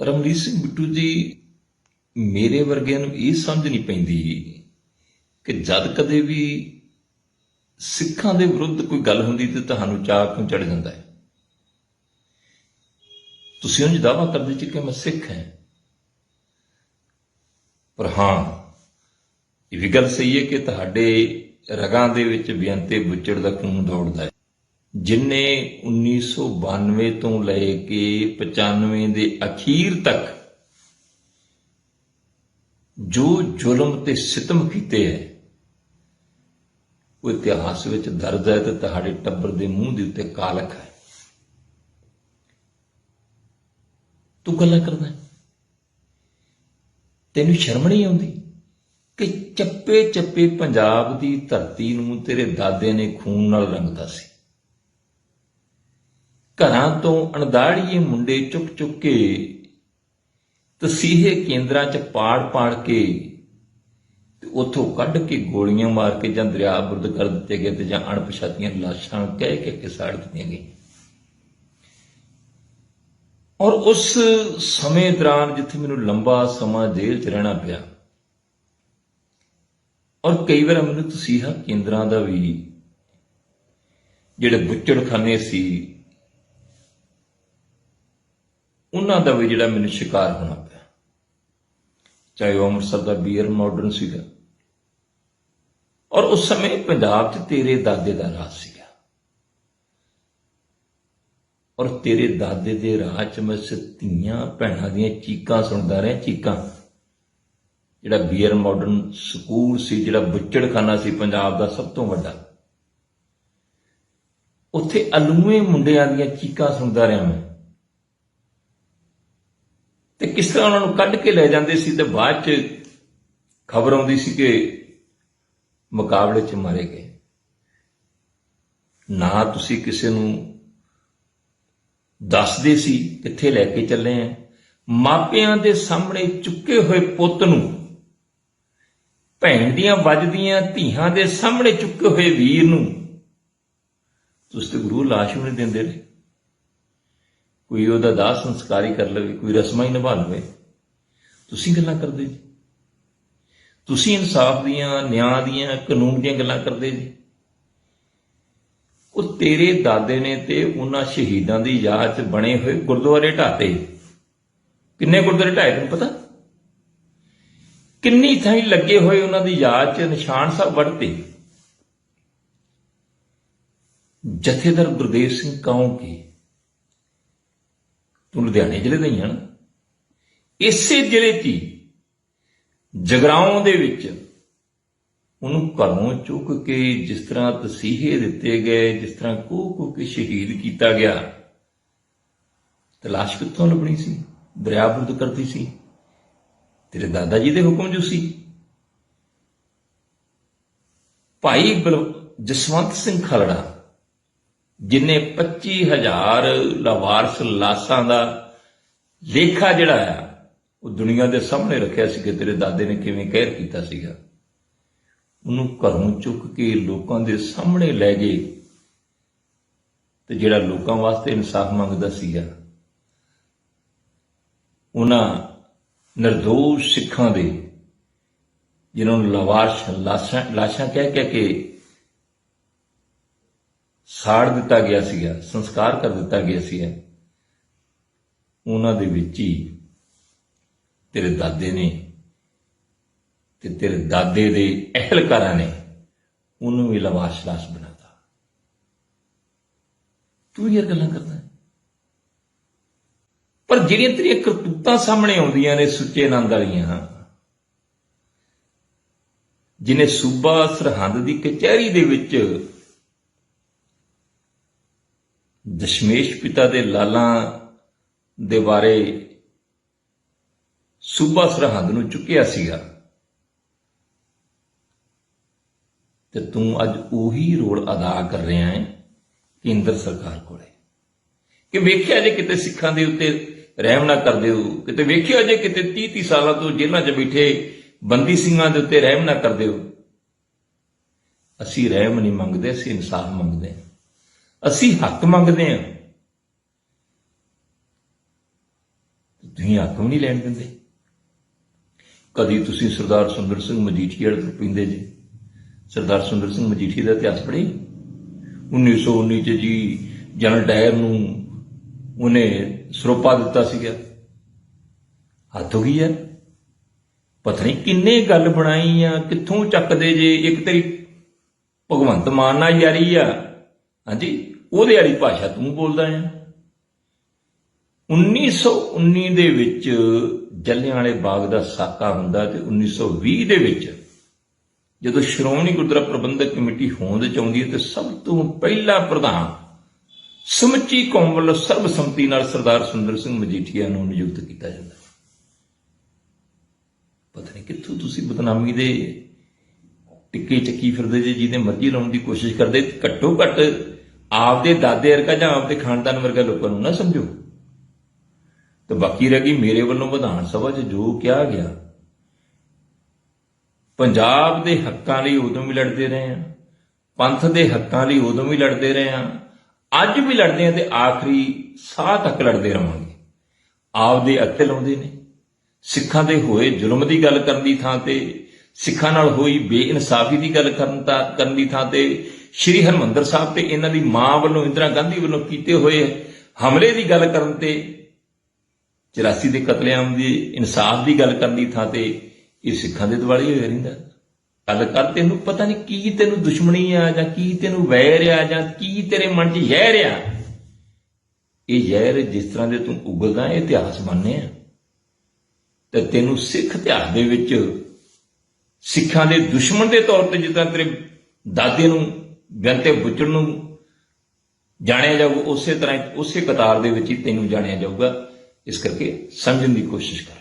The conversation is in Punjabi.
ਰਮਨੀਤ ਸਿੰਘ ਬਿੱਟੂ ਜੀ, ਮੇਰੇ ਵਰਗਿਆਂ ਨੂੰ ਇਹ ਸਮਝ ਨਹੀਂ ਪੈਂਦੀ ਕਿ ਜਦ ਕਦੇ ਵੀ ਸਿੱਖਾਂ ਦੇ ਵਿਰੁੱਧ ਕੋਈ ਗੱਲ ਹੁੰਦੀ ਤੇ ਤੁਹਾਨੂੰ ਚਾਹ ਕਿਉਂ ਚੜ ਜਾਂਦਾ ਹੈ? ਤੁਸੀਂ ਉਂਝ ਦਾਵਾ ਕਰਦੇ ਜੀ ਕਿ ਮੈਂ ਸਿੱਖ ਹਾਂ। ਪਰ ਹਾਂ, ਇਹ ਵੀ ਗੱਲ ਸਹੀ ਹੈ ਕਿ ਤੁਹਾਡੇ ਰਗਾਂ ਦੇ ਵਿੱਚ ਬੇਅੰਤੇ ਬੁੱਚੜ ਦਾ ਖੂਨ ਦੌੜਦਾ ਹੈ। ਜਿਨੇ 1992 ਤੋਂ ਲੈ ਕੇ 95 ਦੇ ਅਖੀਰ ਤੱਕ ਜੋ ਜ਼ੁਲਮ ਤੇ ਸਿਤਮ ਕੀਤੇ ਹੈ, ਉਹ ਇਤਿਹਾਸ ਵਿੱਚ ਦਰਜ ਹੈ ਤੇ ਤੁਹਾਡੇ ਟੱਬਰ ਦੇ ਮੂੰਹ ਦੇ ਉੱਤੇ ਕਾਲਕ ਹੈ। ਤੂੰ ਗੱਲਾਂ ਕਰਦਾ ਤੈਨੂੰ ਸ਼ਰਮ ਨਹੀਂ ਆਉਂਦੀ ਕਿ ਚੱਪੇ ਚੱਪੇ ਪੰਜਾਬ ਦੀ ਧਰਤੀ ਨੂੰ ਤੇਰੇ ਦਾਦੇ ਨੇ ਖੂਨ ਨਾਲ ਰੰਗਦਾ ਸੀ? ਘਰਾਂ ਤੋਂ ਅਣਦਾੜੀਏ ਮੁੰਡੇ ਚੁੱਕ ਚੁੱਕ ਕੇ ਤਸੀਹੇ ਕੇਂਦਰਾਂ 'ਚ ਪਾੜ ਪਾੜ ਕੇ ਤੇ ਉੱਥੋਂ ਕੱਢ ਕੇ ਗੋਲੀਆਂ ਮਾਰ ਕੇ ਜਾਂ ਦਰਿਆ ਬੁਰਦ ਕਰ ਦਿੱਤੇ ਗਏ ਤੇ ਜਾਂ ਅਣਪਛਾਤੀਆਂ ਲਾਸ਼ਾਂ ਕਹਿ ਕੇ ਕੇ ਸਾੜ ਦਿੱਤੀਆਂ ਗਈਆਂ। ਔਰ ਉਸ ਸਮੇਂ ਦੌਰਾਨ ਜਿੱਥੇ ਮੈਨੂੰ ਲੰਬਾ ਸਮਾਂ ਜੇਲ੍ਹ 'ਚ ਰਹਿਣਾ ਪਿਆ, ਔਰ ਕਈ ਵਾਰ ਮੈਨੂੰ ਤਸੀਹਾ ਕੇਂਦਰਾਂ ਦਾ ਵੀ ਜਿਹੜੇ ਬੁੱਚੜਖਾਨੇ ਸੀ ਉਹਨਾਂ ਦਾ ਵੀ ਜਿਹੜਾ ਮੈਨੂੰ ਸ਼ਿਕਾਰ ਹੋਣਾ ਪਿਆ। ਚਾਹੇ ਉਹ ਅੰਮ੍ਰਿਤਸਰ ਦਾ ਬੀਅਰ ਮਾਡਰਨ ਸੀਗਾ। ਔਰ ਉਸ ਸਮੇਂ ਪੰਜਾਬ 'ਚ ਤੇਰੇ ਦਾਦੇ ਦਾ ਰਾਜ ਸੀਗਾ। ਔਰ ਤੇਰੇ ਦਾਦੇ ਦੇ ਰਾਜ 'ਚ ਮੈਂ ਧੀਆਂ ਭੈਣਾਂ ਦੀਆਂ ਚੀਕਾਂ ਸੁਣਦਾ ਰਿਹਾ, ਚੀਕਾਂ। ਜਿਹੜਾ ਬੀਅਰ ਮਾਡਰਨ ਸਕੂਲ ਸੀ, ਜਿਹੜਾ ਬੁੱਚੜਖਾਨਾ ਸੀ ਪੰਜਾਬ ਦਾ ਸਭ ਤੋਂ ਵੱਡਾ। ਉੱਥੇ ਅਲੂਏ ਮੁੰਡਿਆਂ ਦੀਆਂ ਚੀਕਾਂ ਸੁਣਦਾ ਰਿਹਾ ਮੈਂ। ਤੇ ਕਿਸ ਤਰ੍ਹਾਂ ਉਹਨਾਂ ਨੂੰ ਕੱਢ ਕੇ ਲੈ ਜਾਂਦੇ ਸੀ ਤੇ ਬਾਅਦ 'ਚ ਖਬਰ ਆਉਂਦੀ ਸੀ ਕਿ ਮੁਕਾਬਲੇ 'ਚ ਮਾਰੇ ਗਏ। ਨਾ ਤੁਸੀਂ ਕਿਸੇ ਨੂੰ ਦੱਸਦੇ ਸੀ ਕਿੱਥੇ ਲੈ ਕੇ ਚੱਲੇ ਆ। ਮਾਪਿਆਂ ਦੇ ਸਾਹਮਣੇ ਚੁੱਕੇ ਹੋਏ ਪੁੱਤ ਨੂੰ ਭੈਣ ਦੀਆਂ ਵੱਜਦੀਆਂ ਧੀਆਂ ਦੇ ਸਾਹਮਣੇ ਚੁੱਕੇ ਹੋਏ ਵੀਰ ਨੂੰ ਤੁਸੀਂ ਤੇ ਗੁਰੂ ਲਾਸ਼ ਵੀ ਨਹੀਂ ਦਿੰਦੇ ਰਹੇ। ਕੋਈ ਉਹਦਾ ਦਾਹ ਸੰਸਕਾਰ ਹੀ ਕਰ ਲਵੇ, ਕੋਈ ਰਸਮਾਂ ਹੀ ਨਿਭਾ ਲਵੇ। ਤੁਸੀਂ ਗੱਲਾਂ ਕਰਦੇ ਜੀ। ਤੁਸੀਂ ਇਨਸਾਫ ਦੀਆਂ, ਨਿਆਂ ਦੀਆਂ, ਕਾਨੂੰਨ ਦੀਆਂ ਗੱਲਾਂ ਕਰਦੇ ਜੀ। ਉਹ ਤੇਰੇ ਦਾਦੇ ਨੇ ਤੇ ਉਹਨਾਂ ਸ਼ਹੀਦਾਂ ਦੀ ਯਾਦ 'ਚ ਬਣੇ ਹੋਏ ਗੁਰਦੁਆਰੇ ਢਾਤੇ ਕਿੰਨੇ ਗੁਰਦੁਆਰੇ ਢਾਏ ਤੈਨੂੰ ਪਤਾ? ਕਿੰਨੀ ਥਾਈ ਲੱਗੇ ਹੋਏ ਉਹਨਾਂ ਦੀ ਯਾਦ 'ਚ ਨਿਸ਼ਾਨ ਸਾਹਿਬ ਵੜਤੇ ਜਥੇਦਾਰ ਗੁਰਦੇਵ ਸਿੰਘ ਕੌਂ ਕੀ ਤੂੰ ਲੁਧਿਆਣੇ ਜ਼ਿਲ੍ਹੇ ਦਾ ਹੀ ਹੈ ਨਾ। ਇਸੇ ਜ਼ਿਲ੍ਹੇ 'ਚ ਹੀ ਜਗਰਾਉਂ ਦੇ ਵਿੱਚ ਉਹਨੂੰ ਘਰੋਂ ਚੁੱਕ ਕੇ ਜਿਸ ਤਰ੍ਹਾਂ ਤਸੀਹੇ ਦਿੱਤੇ ਗਏ, ਜਿਸ ਤਰ੍ਹਾਂ ਕੋ ਕੋ ਕੇ ਸ਼ਹੀਦ ਕੀਤਾ ਗਿਆ, ਤਲਾਸ਼ ਕਿੱਥੋਂ ਲੱਭਣੀ ਸੀ? ਦਰਿਆ ਬੁਰਦ ਕਰਦੀ ਸੀ। ਤੇਰੇ ਦਾਦਾ ਜੀ ਦੇ ਹੁਕਮ ਜੋ ਸੀ। ਭਾਈ ਬਲ- ਜਸਵੰਤ ਸਿੰਘ ਖਲੜਾ ਜਿਨੇ 25000 ਲਵਾਰਸ ਲਾਸਾਂ ਦਾ ਲੇਖਾ ਜਿਹੜਾ ਆ, ਉਹ ਦੁਨੀਆ ਦੇ ਸਾਹਮਣੇ ਰੱਖਿਆ ਸੀ ਕਿ ਤੇਰੇ ਦਾਦੇ ਨੇ ਕਿਵੇਂ ਕਹਿਰ ਕੀਤਾ ਸੀਗਾ। ਉਹਨੂੰ ਘਰੋਂ ਚੁੱਕ ਕੇ ਲੋਕਾਂ ਦੇ ਸਾਹਮਣੇ ਲੈ ਗਏ ਤੇ ਜਿਹੜਾ ਲੋਕਾਂ ਵਾਸਤੇ ਇਨਸਾਫ ਮੰਗਦਾ ਸੀਗਾ, ਉਹਨਾਂ ਨਿਰਦੋਸ਼ ਸਿੱਖਾਂ ਦੇ, ਜਿਨ੍ਹਾਂ ਨੂੰ ਲਵਾਰਸ਼ ਲਾਸ਼ਾਂ ਲਾਸ਼ਾਂ ਕਹਿ ਕਹਿ ਕੇ ਸਾੜ ਦਿੱਤਾ ਗਿਆ ਸੀਗਾ, ਸੰਸਕਾਰ ਕਰ ਦਿੱਤਾ ਗਿਆ ਸੀ ਉਹਨਾਂ ਦੇ ਵਿੱਚ ਹੀ ਤੇਰੇ ਦਾਦੇ ਨੇ ਤੇ ਤੇਰੇ ਦਾਦੇ ਦੇ ਅਹਿਲਕਾਰਾਂ ਨੇ ਉਹਨੂੰ ਵੀ ਲਵਾਸ਼ ਲਾਸ਼ ਬਣਾਤਾ। ਤੂੰ ਇਹ ਗੱਲਾਂ ਕਰਦਾ ਪਰ ਜਿਹੜੀਆਂ ਤੇਰੀਆਂ ਕਰਤੂਤਾਂ ਸਾਹਮਣੇ ਆਉਂਦੀਆਂ ਨੇ ਸੁੱਚੇ ਆਨੰਦ ਵਾਲੀਆਂ ਜਿਨੇ ਸੂਬਾ ਸਰਹੰਦ ਦੀ ਕਚਹਿਰੀ ਦੇ ਵਿੱਚ ਦਸ਼ਮੇਸ਼ ਪਿਤਾ ਦੇ ਲਾਲਾਂ ਦੇ ਬਾਰੇ ਸੂਬਾ ਸਰਹੰਦ ਨੂੰ ਚੁੱਕਿਆ ਸੀਗਾ। ਤੇ ਤੂੰ ਅੱਜ ਉਹੀ ਰੋਲ ਅਦਾ ਕਰ ਰਿਹਾ ਹੈ ਕੇਂਦਰ ਸਰਕਾਰ ਕੋਲੇ। ਕਿ ਵੇਖਿਆ ਜੇ ਕਿਤੇ ਸਿੱਖਾਂ ਦੇ ਉੱਤੇ ਰਹਿਮ ਨਾ ਕਰਦੇ ਹੋ ਕਿਤੇ ਵੇਖਿਆ ਜੇ ਕਿਤੇ 30 30 ਸਾਲਾਂ ਤੋਂ ਜੇਲ੍ਹਾਂ 'ਚ ਬੈਠੇ ਬੰਦੀ ਸਿੰਘਾਂ ਦੇ ਉੱਤੇ ਰਹਿਮ ਨਾ ਕਰਦੇ ਹੋ ਅਸੀਂ ਰਹਿਮ ਨਹੀਂ ਮੰਗਦੇ, ਅਸੀਂ ਇਨਸਾਫ ਮੰਗਦੇ ਹਾਂ। ਅਸੀਂ ਹੱਕ ਮੰਗਦੇ ਹਾਂ। ਤੁਸੀਂ ਹੱਕ ਵੀ ਨਹੀਂ ਲੈਣ ਦਿੰਦੇ। ਕਦੀ ਤੁਸੀਂ ਸਰਦਾਰ ਸੁੰਦਰ ਸਿੰਘ ਮਜੀਠੀਆ ਤੋਂ ਪਿੰਦੇ ਜੀ। ਸਰਦਾਰ ਸੁੰਦਰ ਸਿੰਘ ਮਜੀਠੀ ਦਾ ਇਤਿਹਾਸ ਪੜ੍ਹੇ? 1919 ਚ ਜੀ ਜਨਰਲ ਡਾਇਰ ਨੂੰ ਉਹਨੇ ਸਰੋਪਾ ਦਿੱਤਾ ਸੀਗਾ। ਹੱਥ ਹੋ ਗਈ ਯਾਰ ਪਤਾ ਨਹੀਂ ਕਿੰਨੇ ਗੱਲ ਬਣਾਈ ਆ, ਕਿੱਥੋਂ ਚੱਕਦੇ ਜੇ। ਇੱਕ ਤੇਰੀ ਭਗਵੰਤ ਮਾਨ ਨਾਲ ਯਾਰੀ ਆ। ਹਾਂਜੀ, ਉਹਦੇ ਵਾਲੀ ਭਾਸ਼ਾ ਤੂੰ ਬੋਲਦਾ ਆ 1919 ਦੇ ਵਿੱਚ ਜੱਲਿਆਂਵਾਲੇ ਬਾਗ ਦਾ ਸਾਕਾ ਹੁੰਦਾ ਤੇ 1920 ਦੇ ਵਿੱਚ ਜਦੋਂ ਸ਼੍ਰੋਮਣੀ ਗੁਰਦੁਆਰਾ ਪ੍ਰਬੰਧਕ ਕਮੇਟੀ ਹੋਂਦ ਚ ਆਉਂਦੀ ਹੈ ਤੇ ਸਭ ਤੋਂ ਪਹਿਲਾ ਪ੍ਰਧਾਨ ਸਮੁੱਚੀ ਕੌਮ ਵੱਲੋਂ ਸਰਬਸੰਮਤੀ ਨਾਲ ਸਰਦਾਰ ਸੁੰਦਰ ਸਿੰਘ ਮਜੀਠੀਆ ਨੂੰ ਨਿਯੁਕਤ ਕੀਤਾ ਜਾਂਦਾ ਹੈ। ਪਤਾ ਨਹੀਂ ਕਿੱਥੋਂ ਤੁਸੀਂ ਬਦਨਾਮੀ ਦੇ ਟਿੱਕੇ ਚੱਕੀ ਫਿਰਦੇ ਜੇ ਜਿਹਦੇ ਮਰਜ਼ੀ ਲਾਉਣ ਦੀ ਕੋਸ਼ਿਸ਼ ਕਰਦੇ, ਘੱਟੋ ਘੱਟ ਆਪਦੇ ਦਾਦੇ ਵਰਗਾ ਜਾਂ ਆਪਦੇ ਖਾਨਦਾਨ ਵਰਗਾ ਲੋਕਾਂ ਨੂੰ ਨਾ ਸਮਝੋ। ਤੇ ਬਾਕੀ ਰਹਿ ਗਈ ਮੇਰੇ ਵੱਲੋਂ ਵਿਧਾਨ ਸਭਾ 'ਚ ਜੋ ਕਿਹਾ ਗਿਆ। ਪੰਜਾਬ ਦੇ ਹੱਕਾਂ ਲਈ ਉਦੋਂ ਵੀ ਲੜਦੇ ਰਹੇ ਆ ਪੰਥ ਦੇ ਹੱਕਾਂ ਲਈ ਉਦੋਂ ਵੀ ਲੜਦੇ ਰਹੇ ਆ ਅੱਜ ਵੀ ਲੜਦੇ ਆ ਤੇ ਆਖਰੀ ਸਾਹ ਤੱਕ ਲੜਦੇ ਰਵਾਂਗੇ ਆਪਦੇ ਅੱਤੇ ਲਾਉਂਦੇ ਨੇ। ਸਿੱਖਾਂ ਦੇ ਹੋਏ ਜ਼ੁਲਮ ਦੀ ਗੱਲ ਕਰਨ ਦੀ ਥਾਂ ਤੇ, ਸਿੱਖਾਂ ਨਾਲ ਹੋਈ ਬੇਇਨਸਾਫੀ ਦੀ ਗੱਲ ਕਰਨ ਤਾਂ ਕਰਨ ਦੀ ਥਾਂ ਤੇ ਸ਼੍ਰੀ ਹਰਮੰਦਰ ਸਾਹਿਬ ਤੇ ਇਹਨਾਂ ਦੀ ਮਾਂ ਵੱਲੋਂ ਇੰਦਰਾ ਗਾਂਧੀ ਵੱਲੋਂ ਕੀਤੇ ਹੋਏ ਹਮਲੇ ਦੀ ਗੱਲ ਕਰਨ ਤੇ 84 ਦੇ ਕਤਲੇਆਮ ਦੀ ਇਨਸਾਫ ਦੀ ਗੱਲ ਕਰਨ ਦੀ ਥਾਂ ਤੇ ਇਹ ਸਿੱਖਾਂ ਦੇ ਦਿਵਾਲੀ ਹੋਇਆ ਰਹਿੰਦਾ। ਗੱਲ ਕਰ ਤੈਨੂੰ ਪਤਾ ਨਹੀਂ ਕੀ ਤੈਨੂੰ ਦੁਸ਼ਮਣੀ ਆ ਜਾਂ ਕੀ ਤੈਨੂੰ ਵੈਰ ਆ ਜਾਂ ਕੀ ਤੇਰੇ ਮਨ 'ਚ ਜ਼ਹਿਰ ਆ। ਇਹ ਜ਼ਹਿਰ ਜਿਸ ਤਰ੍ਹਾਂ ਦੇ ਤੂੰ ਉਗਲਦਾ, ਇਹ ਇਤਿਹਾਸ ਮੰਨਨੇ ਆ। ਤੇ ਤੈਨੂੰ ਸਿੱਖ ਇਤਿਹਾਸ ਦੇ ਵਿੱਚ ਸਿੱਖਾਂ ਦੇ ਦੁਸ਼ਮਣ ਦੇ ਤੌਰ ਤੇ ਜਿੱਦਾਂ ਤੇਰੇ ਦਾਦੇ ਨੂੰ ਗੰਤੇ ਬੁੱਚੜ ਨੂੰ ਜਾਣਿਆ ਜਾਊਗਾ ਉਸੇ ਤਰ੍ਹਾਂ ਉਸੇ ਕਤਾਰ ਦੇ ਵਿੱਚ ਹੀ ਤੈਨੂੰ ਜਾਣਿਆ ਜਾਊਗਾ। ਇਸ ਕਰਕੇ ਸਮਝਣ ਦੀ ਕੋਸ਼ਿਸ਼ ਕਰ।